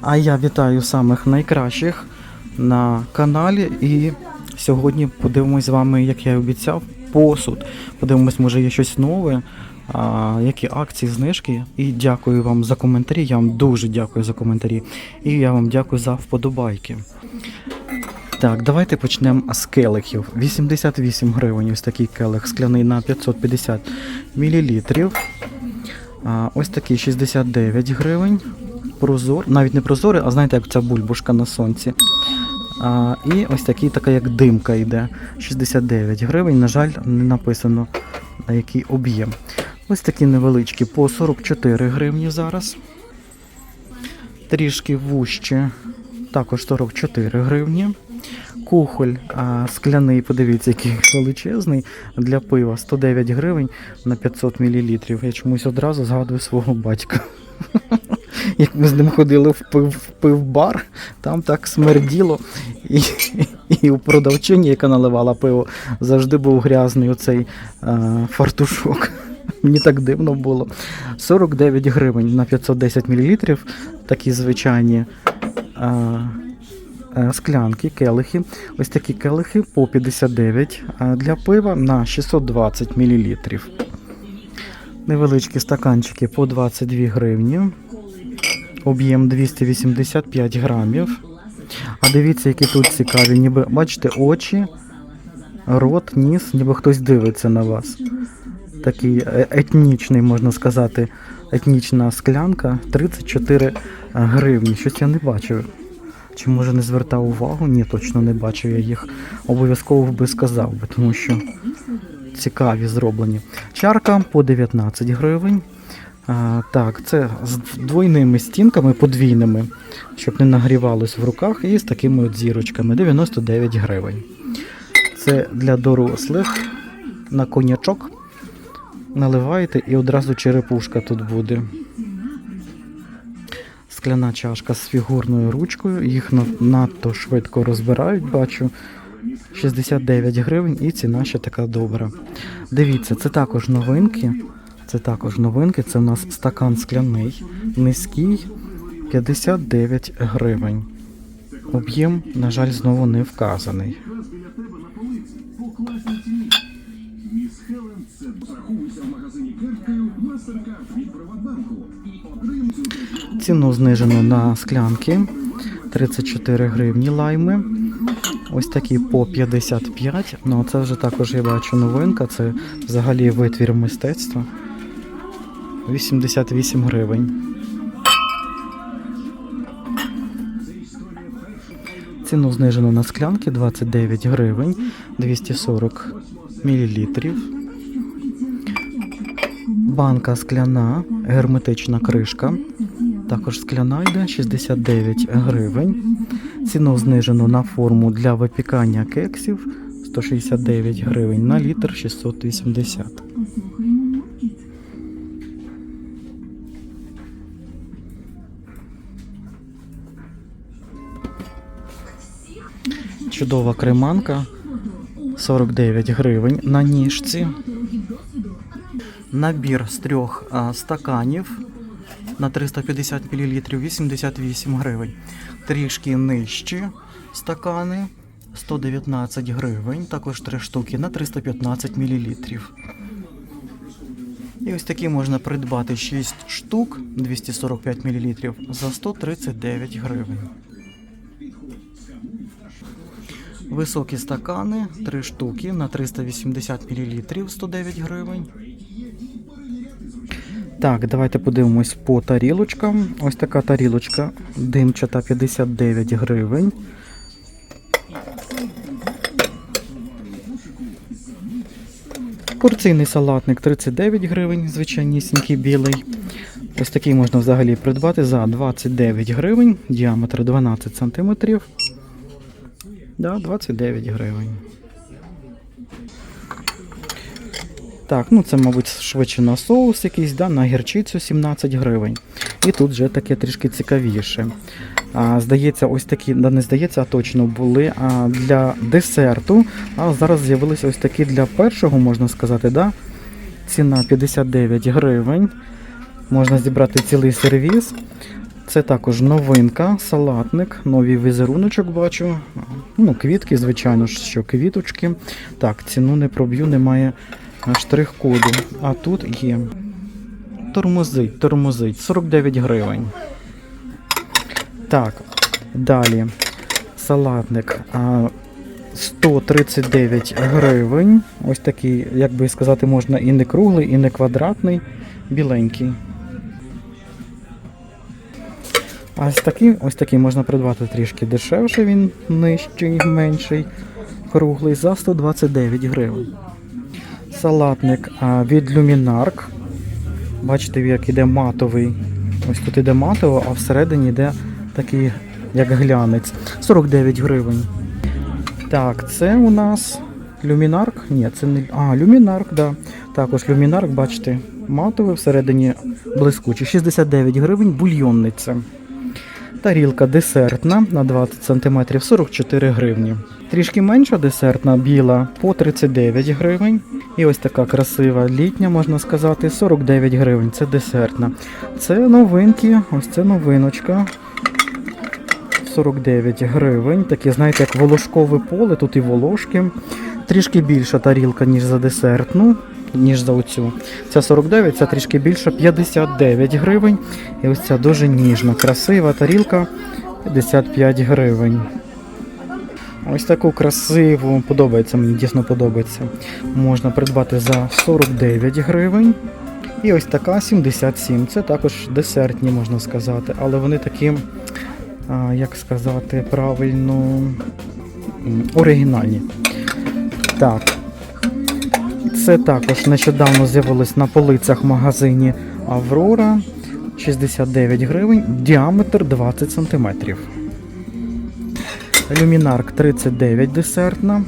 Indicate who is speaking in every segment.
Speaker 1: А я вітаю самих найкращих на каналі. І сьогодні подивимось з вами, як я і обіцяв, посуд. Подивимось, може є щось нове, а, які акції, знижки. І дякую вам за коментарі. Я вам дуже дякую за коментарі. І я вам дякую за вподобайки. Так, давайте почнемо з келихів. 88 гривень ось такий келих скляний на 550 мл. А, ось такий 69 гривень. Прозор, навіть не прозорий, а знаєте, як ця бульбушка на сонці. А, і ось такий, така як димка йде. 69 гривень. На жаль, не написано на який об'єм. Ось такі невеличкі по 44 гривні зараз. Трішки вужче, також 44 гривні. Кухоль а, скляний, подивіться, який величезний для пива 109 гривень на 500 мл. Я чомусь одразу згадую свого батька. Як ми з ним ходили в пив, в пивбар, там так смерділо. І, і у продавчині, яка наливала пиво, завжди був грязний оцей а, фартушок. Мені так дивно було. 49 гривень на 510 мл, такі звичайні. Е, склянки, келихи. Ось такі келихи по 59 для пива на 620 мл. Невеличкі стаканчики по 22 гривні. Об'єм 285 грамів. А дивіться, які тут цікаві. Ніби, бачите, очі, рот, ніс, ніби хтось дивиться на вас. Такий е- етнічний, можна сказати, етнічна склянка 34 гривні. Щось я не бачив. Чи може не звертав увагу? Ні, точно не бачив. Я їх обов'язково би сказав би, тому що цікаві зроблені. Чарка по 19 гривень. Так, це з двойними стінками, подвійними, щоб не нагрівалось в руках, і з такими от зірочками 99 гривень. Це для дорослих на конячок. Наливаєте і одразу черепушка тут буде скляна чашка з фігурною ручкою. Їх надто швидко розбирають, бачу. 69 гривень і ціна ще така добра. Дивіться, це також новинки. Це також новинки. Це у нас стакан скляний, низький 59 гривень. Об'єм, на жаль, знову не вказаний. Ціну знижено на склянки 34 гривні лайми. Ось такі по 55. Ну, а це вже також я бачу новинка. Це взагалі витвір мистецтва. 88 гривень. Ціну знижено на склянки 29 гривень 240 мл. Банка скляна, герметична кришка. Також скляна йде 69 гривень. Ціну знижено на форму для випікання кексів 169 гривень на літр 680. Чудова креманка 49 гривень на ніжці. Набір з трьох а, стаканів на 350 мл 88 гривень. Трішки нижчі стакани 119 гривень, також три штуки на 315 мл. І ось такі можна придбати 6 штук 245 мл за 139 гривень. Високі стакани 3 штуки на 380 мл 109 гривень. Так, давайте подивимось по тарілочкам. Ось така тарілочка димчата 59 гривень. Порційний салатник 39 гривень, звичайнісінький білий. Ось такий можна взагалі придбати за 29 гривень, діаметр 12 см. Да, 29 гривень. Так, ну це, мабуть, швидше на соус якийсь, да, на гірчицю 17 гривень. І тут вже таке трішки цікавіше. А, здається, ось такі, да не здається, а точно були а, для десерту. А зараз з'явилися ось такі для першого, можна сказати, да? Ціна 59 гривень. Можна зібрати цілий сервіз. Це також новинка, салатник, новий візеруночок бачу. Ну, квітки, звичайно ж, що квіточки. Так, ціну не проб'ю, немає штрих-коду. А тут є. Тормозить, тормозить. 49 гривень. Так, далі. Салатник. 139 гривень. Ось такий, як би сказати, можна і не круглий, і не квадратний, біленький. А ось такий, ось такий можна придбати трішки дешевше, він нижчий, менший, круглий за 129 гривень. Салатник від Luminark. Бачите, як іде матовий. Ось тут іде матово, а всередині йде такий, як глянець. 49 гривень. Так, це у нас Люмінарк? Ні, це не. А, Люмінарк, да. Також Люмінарк, бачите, матовий, всередині блискучий. 69 гривень, бульйонниця. Тарілка десертна на 20 см 44 гривні. Трішки менша десертна, біла по 39 гривень. І ось така красива літня, можна сказати, 49 гривень. Це десертна. Це новинки, ось це новиночка. 49 гривень. Такі, знаєте, як волошкове поле, тут і волошки. Трішки більша тарілка, ніж за десертну, ніж за оцю. Ця 49, ця трішки більша, 59 гривень. І ось ця дуже ніжна, красива тарілка 55 гривень. Ось таку красиву, подобається мені, дійсно подобається. Можна придбати за 49 гривень. І ось така 77. Це також десертні, можна сказати, але вони такі, як сказати правильно, оригінальні. Так. Це також нещодавно з'явилось на полицях в магазині Аврора. 69 гривень, діаметр 20 см. Люмінарк 39 десертна.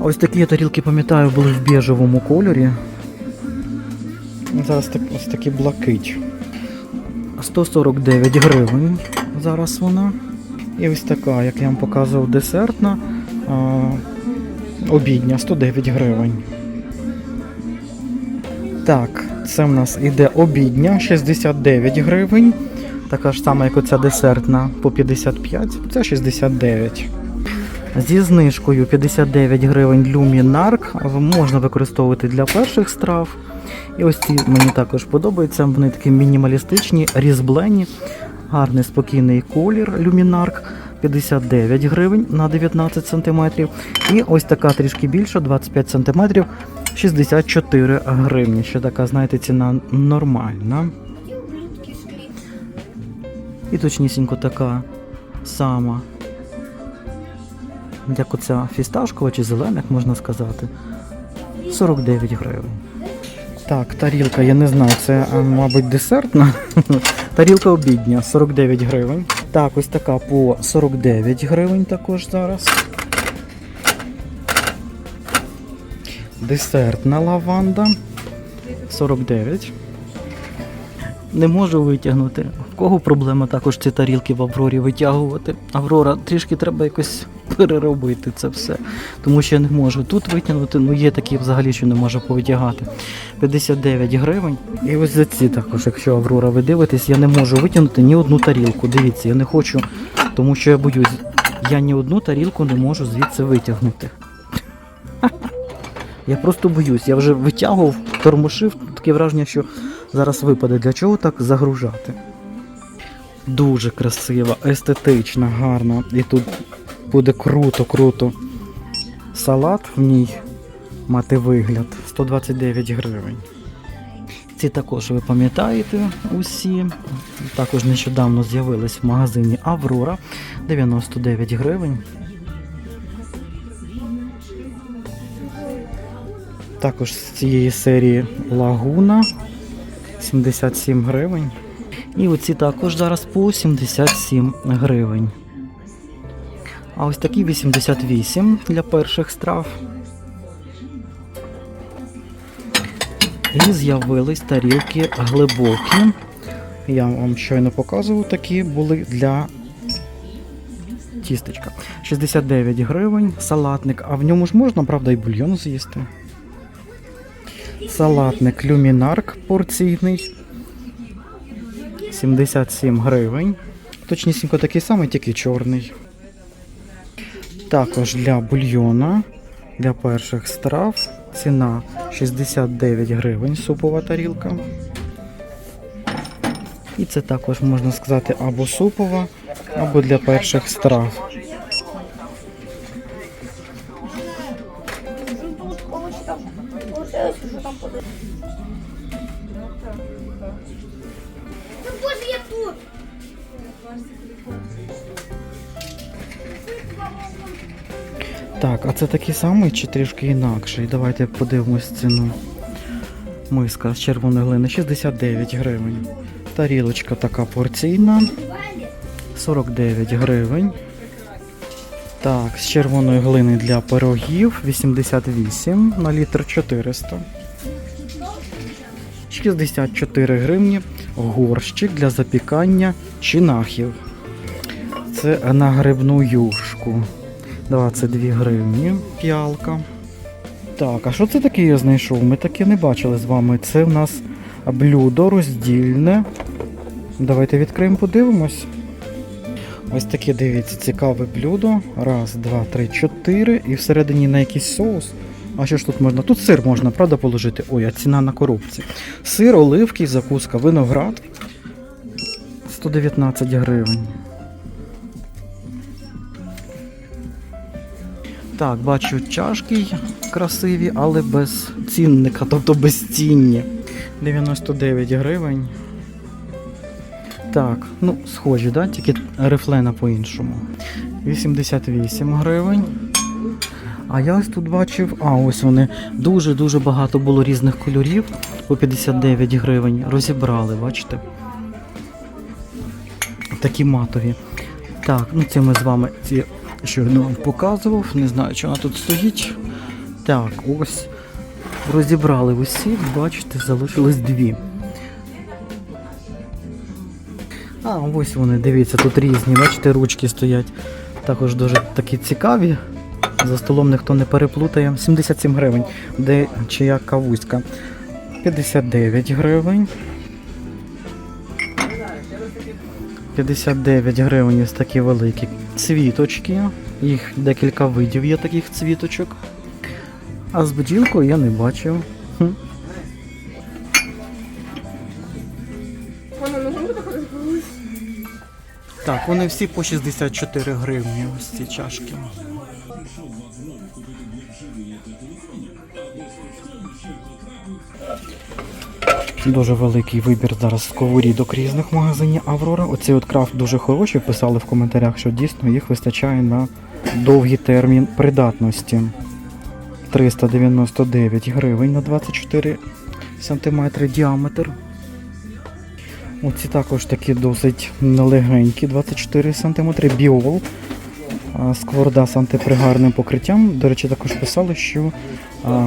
Speaker 1: Ось такі я тарілки, пам'ятаю, були в біжевому кольорі. Зараз так, ось такі блакить. 149 гривень. Зараз вона. І ось така, як я вам показував, десертна. А, обідня 109 гривень. Так, це в нас іде обідня 69 гривень. Така ж сама, як оця десертна по 55, це 69. Зі знижкою 59 гривень люмінарк можна використовувати для перших страв. І ось ці мені також подобаються. Вони такі мінімалістичні, різблені, гарний спокійний колір люмінарк. 59 гривень на 19 см. І ось така трішки більша, 25 см, 64 гривні. Ще така, знаєте, ціна нормальна. І точнісінько така сама. Як оця фісташкова чи зелена, як можна сказати. 49 гривень. Так, тарілка, я не знаю, це, мабуть, десертна. Тарілка обідня, 49 гривень. Так, ось така по 49 гривень також зараз. Десертна лаванда 49. Не можу витягнути. В кого проблема також ці тарілки в Аврорі витягувати? Аврора, трішки треба якось переробити це все. Тому що я не можу тут витягнути, ну є такі взагалі, що не можу повитягати. 59 гривень. І ось за ці також, якщо Аврора ви дивитесь, я не можу витягнути ні одну тарілку. Дивіться, я не хочу, тому що я боюсь, я ні одну тарілку не можу звідси витягнути. Я просто боюсь, я вже витягував, тормошив, таке враження, що зараз випаде. Для чого так загружати? Дуже красива, естетична, гарна. І тут буде круто, круто. Салат в ній мати вигляд 129 гривень. Ці також ви пам'ятаєте усі. Також нещодавно з'явились в магазині Аврора 99 гривень. Також з цієї серії Лагуна 77 гривень. І оці також зараз по 77 гривень. А ось такі 88 для перших страв. І з'явились тарілки глибокі. Я вам щойно показував, такі були для тістечка. 69 гривень, салатник, а в ньому ж можна, правда, і бульйон з'їсти. Салатник люмінарк порційний. 77 гривень. Точнісінько такий самий, тільки чорний. Також для бульйона, для перших страв ціна 69 гривень супова тарілка. І це також можна сказати або супова, або для перших страв. Так, а це такий самий чи трішки інакший? Давайте подивимось ціну. Миска з червоної глини 69 гривень. Тарілочка така порційна 49 гривень. Так, з червоної глини для пирогів 88 на літр 400. 64 гривні. Горщик для запікання чинахів. Це на грибну юшку. 22 гривні п'ялка. Так, а що це таке я знайшов? Ми таке не бачили з вами. Це в нас блюдо роздільне. Давайте відкриємо, подивимось. Ось таке, дивіться, цікаве блюдо. Раз, два, три, чотири. І всередині на якийсь соус. А що ж тут можна? Тут сир можна, правда, положити? Ой, а ціна на коробці. Сир, оливки, закуска, виноград. 119 гривень. Так, бачу чашки красиві, але без цінника, тобто безцінні. 99 гривень. Так, ну, схожі, да? тільки рифлена по-іншому. 88 гривень. А я ось тут бачив, а ось вони. Дуже-дуже багато було різних кольорів. По 59 гривень. Розібрали, бачите? Такі матові. Так, ну це ми з вами ці щойно вам показував. Не знаю, чи вона тут стоїть. Так, ось. Розібрали усі, бачите, залишилось дві. А, ось вони, дивіться, тут різні, бачите, ручки стоять. Також дуже такі цікаві. За столом ніхто не переплутає. 77 гривень. Де чия кавуська? 59 гривень. 59 гривень ось такі великі цвіточки. Їх декілька видів є таких цвіточок. А з бджілкою я не бачив. Хм.
Speaker 2: Так,
Speaker 1: вони всі по 64 гривні, ось ці чашки. Дуже великий вибір зараз сковорідок різних магазинів Аврора. Оцей от крафт дуже хороший. Писали в коментарях, що дійсно їх вистачає на довгий термін придатності. 399 гривень на 24 см діаметр. Оці також такі досить легенькі, 24 см, біол. Скворда з антипригарним покриттям. До речі, також писали, що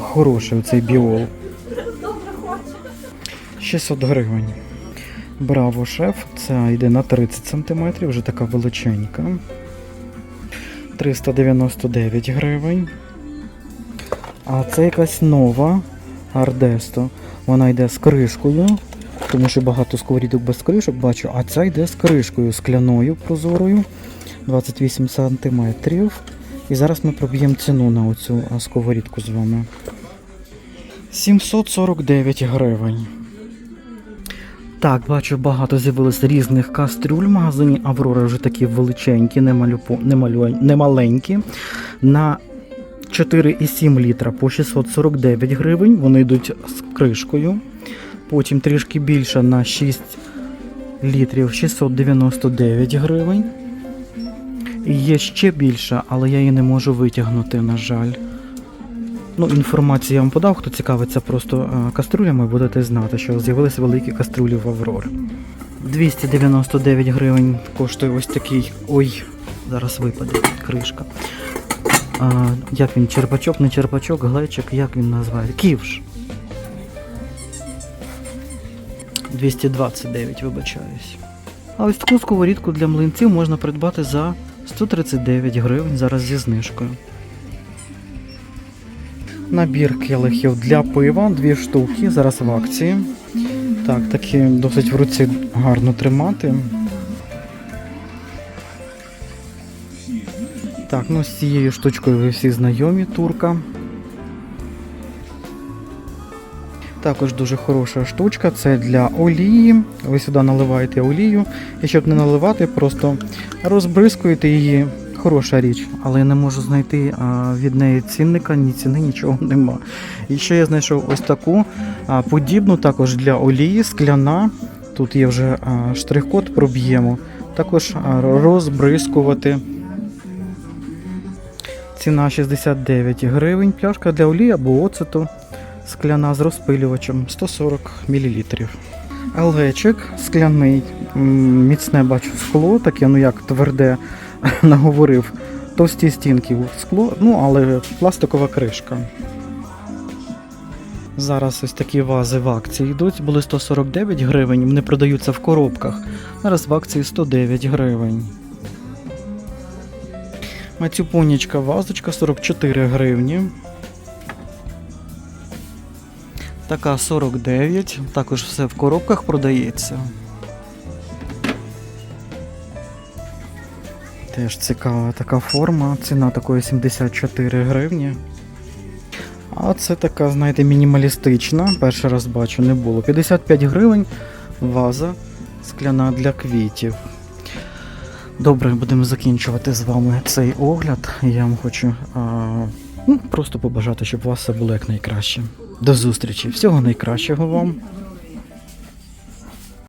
Speaker 1: хороший оцей біол. 600 гривень. Браво шеф, це йде на 30 см, вже така величенька. 399 гривень. А це якась нова Ардесто. Вона йде з кришкою, тому що багато сковорідок без кришок бачу, а ця йде з кришкою скляною прозорою 28 см. І зараз ми проб'ємо ціну на оцю сковорідку з вами. 749 гривень. Так, бачу, багато з'явилось різних кастрюль в магазині Аврора вже такі величенькі, не, малюпо, не, малю, не маленькі. На 4,7 літра по 649 гривень. Вони йдуть з кришкою. Потім трішки більше на 6 літрів 699 гривень. І є ще більше, але я її не можу витягнути, на жаль. Ну, інформацію я вам подав, хто цікавиться просто е, каструлями, будете знати, що з'явилися великі каструлі в Аврор. 299 гривень коштує ось такий. Ой, зараз випаде кришка. А, як він, черпачок, не черпачок, глечик, як він називає? Ківш. 229, вибачаюсь. А ось таку сковорідку для млинців можна придбати за 139 гривень зараз зі знижкою. Набір келихів для пива, дві штуки, зараз в акції. Так, такі досить в руці гарно тримати. Так, ну з цією штучкою ви всі знайомі, турка. Також дуже хороша штучка, це для олії. Ви сюди наливаєте олію, і щоб не наливати, просто розбризкуєте її. Хороша річ, але я не можу знайти а, від неї цінника, ні ціни, нічого нема. І ще я знайшов ось таку а, подібну, також для олії, скляна. Тут є вже а, штрих-код, проб'ємо. Також розбризкувати. Ціна 69 гривень. Пляшка для олії або оцету скляна з розпилювачем 140 мл. ЛГчик скляний, міцне бачу скло, таке, ну як тверде, наговорив. Товсті стінки скло, ну але пластикова кришка. Зараз ось такі вази в акції йдуть. Були 149 гривень, вони продаються в коробках. Зараз в акції 109 гривень. Мацюпонічка вазочка 44 гривні. Така 49, також все в коробках продається. Теж цікава така форма. Ціна такої 74 гривні. А це така, знаєте, мінімалістична. Перший раз бачу, не було. 55 гривень ваза скляна для квітів. Добре, будемо закінчувати з вами цей огляд. Я вам хочу а, ну, просто побажати, щоб у вас все було якнайкраще. До зустрічі. Всього найкращого вам.